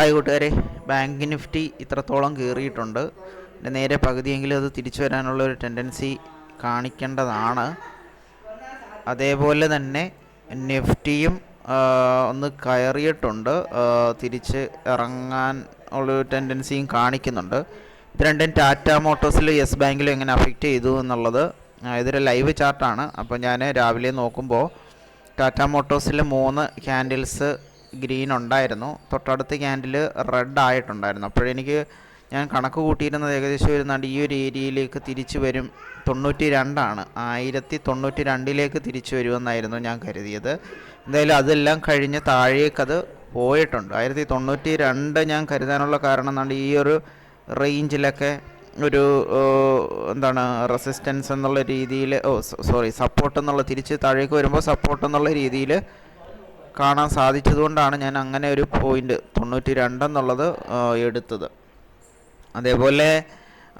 Hi കൂട്ടുകാരെ. Bank Nifty ഇത്രത്തോളം കയറിയിട്ടുണ്ട്. പിന്നെ നേരെ പകുതിയെങ്കിലും അത് തിരിച്ചു വരാനുള്ള ഒരു ടെൻഡൻസി കാണിക്കേണ്ടതാണ്. അതേപോലെ തന്നെ നിഫ്റ്റിയും ഒന്ന് കയറിയിട്ടുണ്ട്. തിരിച്ച് ഇറങ്ങാൻ ഉള്ളൊരു ടെൻഡൻസിയും കാണിക്കുന്നുണ്ട്. ഇത് രണ്ടും ടാറ്റ മോട്ടോഴ്സിലും യെസ് ബാങ്കിലും എങ്ങനെ അഫക്റ്റ് ചെയ്തു എന്നുള്ളത് ഇതൊരു ലൈവ് ചാർട്ടാണ്. അപ്പോൾ ഞാൻ രാവിലെ നോക്കുമ്പോൾ ടാറ്റ മോട്ടോഴ്സിൽ മൂന്ന് ക്യാൻഡിൽസ് ഗ്രീൻ ഉണ്ടായിരുന്നു. തൊട്ടടുത്ത ക്യാൻഡിൽ റെഡ് ആയിട്ടുണ്ടായിരുന്നു. അപ്പോഴെനിക്ക് ഞാൻ കണക്ക് കൂട്ടിയിരുന്നത് ഏകദേശം വരുന്നുണ്ട് ഈ ഒരു ഏരിയയിലേക്ക് തിരിച്ചു വരും. തൊണ്ണൂറ്റി രണ്ടാണ് ആയിരത്തി തൊണ്ണൂറ്റി രണ്ടിലേക്ക് തിരിച്ചു വരുമെന്നായിരുന്നു ഞാൻ കരുതിയത്. എന്തായാലും അതെല്ലാം കഴിഞ്ഞ് താഴേക്കത് പോയിട്ടുണ്ട്. ആയിരത്തി തൊണ്ണൂറ്റി രണ്ട് ഞാൻ കരുതാനുള്ള കാരണം എന്നാണ് ഈ ഒരു റേഞ്ചിലൊക്കെ ഒരു എന്താണ് റെസിസ്റ്റൻസ് എന്നുള്ള രീതിയിൽ ഓ സോറി സപ്പോർട്ട് എന്നുള്ള തിരിച്ച് താഴേക്ക് വരുമ്പോൾ സപ്പോർട്ട് എന്നുള്ള രീതിയിൽ കാണാൻ സാധിച്ചതുകൊണ്ടാണ് ഞാൻ അങ്ങനെ ഒരു പോയിന്റ് തൊണ്ണൂറ്റി രണ്ടെന്നുള്ളത് എടുത്തത്. അതേപോലെ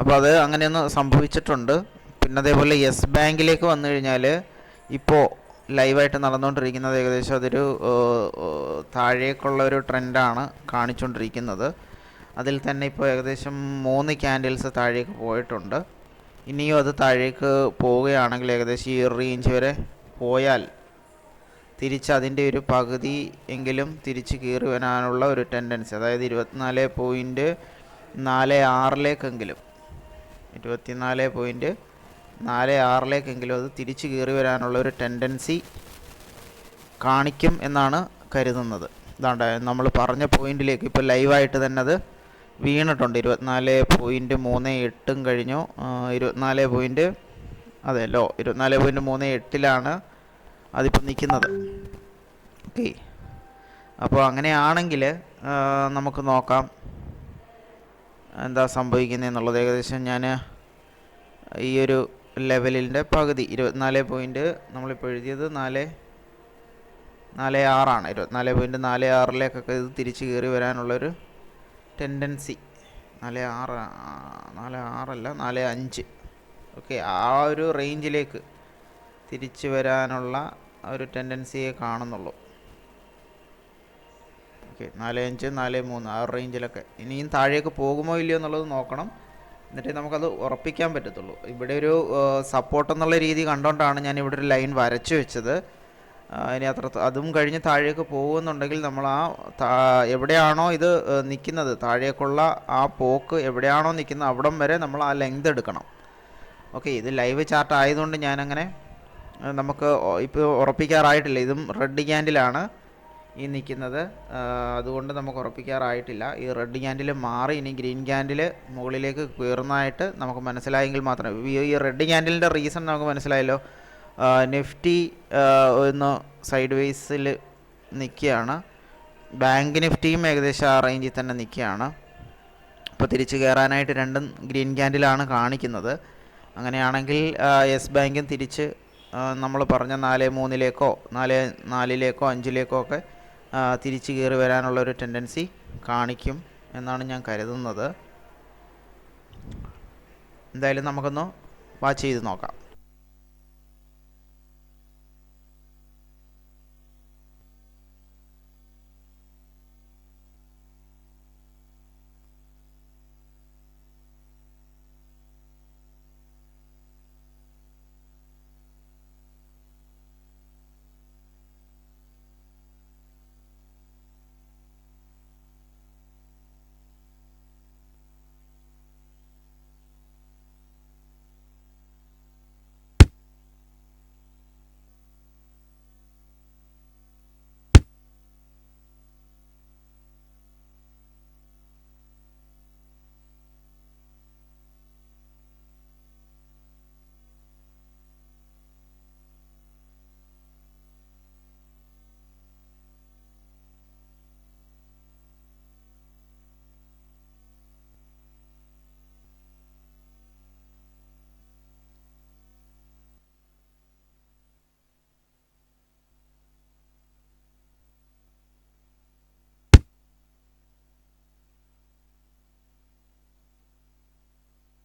അപ്പോൾ അത് അങ്ങനെയൊന്ന് സംഭവിച്ചിട്ടുണ്ട്. പിന്നെ അതേപോലെ യെസ് ബാങ്കിലേക്ക് വന്നു കഴിഞ്ഞാൽ ഇപ്പോൾ ലൈവായിട്ട് നടന്നുകൊണ്ടിരിക്കുന്നത് ഏകദേശം അതൊരു താഴേക്കുള്ള ഒരു ട്രെൻഡാണ് കാണിച്ചുകൊണ്ടിരിക്കുന്നത് അതിൽ തന്നെ ഇപ്പോൾ ഏകദേശം മൂന്ന് ക്യാൻഡിൽസ് താഴേക്ക് പോയിട്ടുണ്ട്. ഇനിയും അത് താഴേക്ക് പോവുകയാണെങ്കിൽ ഏകദേശം ഈ റേഞ്ച് വരെ പോയാൽ തിരിച്ച് അതിന്റെ ഒരു പകുതി എങ്കിലും തിരിച്ച് കീറി വരാനുള്ള ഒരു ടെൻഡൻസി അതായത് ഇരുപത്തിനാല് പോയിന്റ് നാല് ആറിലേക്കെങ്കിലും ഇരുപത്തിനാല് പോയിന്റ് നാല് ആറിലേക്കെങ്കിലും അത് തിരിച്ച് കീറി വരാനുള്ള ഒരു ടെൻഡൻസി കാണിക്കും എന്നാണ് കരുതുന്നത്. ഇതാണ്ട് നമ്മൾ പറഞ്ഞ പോയിന്റിലേക്ക് ഇപ്പോൾ ലൈവായിട്ട് തന്നെ അത് വീണിട്ടുണ്ട്. ഇരുപത്തിനാല് പോയിന്റ് മൂന്ന് എട്ടും കഴിഞ്ഞു. ഇരുപത്തിനാല് പോയിന്റ് അതെ ലോ ഇരുപത്തിനാല് പോയിന്റ് മൂന്ന് എട്ടിലാണ് അതിപ്പോൾ നിൽക്കുന്നത്. ഓക്കെ. അപ്പോൾ അങ്ങനെയാണെങ്കിൽ നമുക്ക് നോക്കാം. എന്താ സംഭവിക്കുന്നത് ഏകദേശം ഞാൻ ഈ ഒരു ലെവലിന്റെ പകുതി ഇരുപത്തിനാല് പോയിന്റ് നമ്മളിപ്പോൾ എഴുതിയത് നാല് നാല് ആറാണ്. ഇരുപത്തിനാല് പോയിന്റ് നാല് ആറിലേക്കൊക്കെ ഇത് തിരിച്ച് കയറി വരാനുള്ളൊരു ടെൻഡൻസി. നാല് ആറ് നാല് ആറല്ല നാല് അഞ്ച്. ഓക്കെ ആ ഒരു റേഞ്ചിലേക്ക് തിരിച്ചു വരാനുള്ള ഒരു ടെൻഡൻസിയെ കാണുന്നുള്ളൂ. ഓക്കെ നാല് അഞ്ച് നാല് മൂന്ന് ആ റേഞ്ചിലൊക്കെ ഇനിയും താഴേക്ക് പോകുമോ ഇല്ലയോ എന്നുള്ളത് നോക്കണം. എന്നിട്ട് നമുക്കത് ഉറപ്പിക്കാൻ പറ്റത്തുള്ളൂ. ഇവിടെ ഒരു സപ്പോർട്ട് എന്നുള്ള രീതി കണ്ടുകൊണ്ടാണ് ഞാൻ ഇവിടെ ഒരു ലൈൻ വരച്ചു വെച്ചത്. ഇനി അത്ര അതും കഴിഞ്ഞ് താഴേക്ക് പോകുന്നുണ്ടെങ്കിൽ നമ്മൾ ആ എവിടെയാണോ ഇത് നിൽക്കുന്നത് താഴേക്കുള്ള ആ പോക്ക് എവിടെയാണോ നിൽക്കുന്നത് അവിടം വരെ നമ്മൾ ആ ലെങ്ത് എടുക്കണം. ഓക്കെ ഇത് ലൈവ് ചാർട്ട് ആയതുകൊണ്ട് ഞാനങ്ങനെ നമുക്ക് ഇപ്പോൾ ഉറപ്പിക്കാറായിട്ടില്ല. ഇതും റെഡ് ക്യാൻഡിലാണ് ഈ നിൽക്കുന്നത് അതുകൊണ്ട് നമുക്ക് ഉറപ്പിക്കാറായിട്ടില്ല. ഈ റെഡ് ക്യാൻഡിൽ മാറി ഇനി ഗ്രീൻ ക്യാൻഡിൽ മുകളിലേക്ക് കയറുന്നതായിട്ട് നമുക്ക് മനസ്സിലായെങ്കിൽ മാത്രമേ ഈ- റെഡ് ക്യാൻഡിലിന്റെ റീസൺ നമുക്ക് മനസ്സിലായല്ലോ. നിഫ്റ്റി ഒന്ന് സൈഡ് വേസിൽ നിൽക്കുകയാണ്. ബാങ്ക് നിഫ്റ്റിയും ഏകദേശം ആ റേഞ്ചിൽ തന്നെ നിൽക്കുകയാണ്. അപ്പോൾ തിരിച്ചു കയറാനായിട്ട് രണ്ടും ഗ്രീൻ ക്യാൻഡിലാണ് കാണിക്കുന്നത്. അങ്ങനെയാണെങ്കിൽ യെസ് ബാങ്കും തിരിച്ച് നമ്മൾ പറഞ്ഞ നാല് മൂന്നിലേക്കോ നാല് നാലിലേക്കോ അഞ്ചിലേക്കോ ഒക്കെ തിരിച്ച് കയറി വരാനുള്ള ഒരു ടെൻഡൻസി കാണിക്കും എന്നാണ് ഞാൻ കരുതുന്നത്. എന്തായാലും നമുക്കൊന്ന് വാച്ച് ചെയ്ത് നോക്കാം.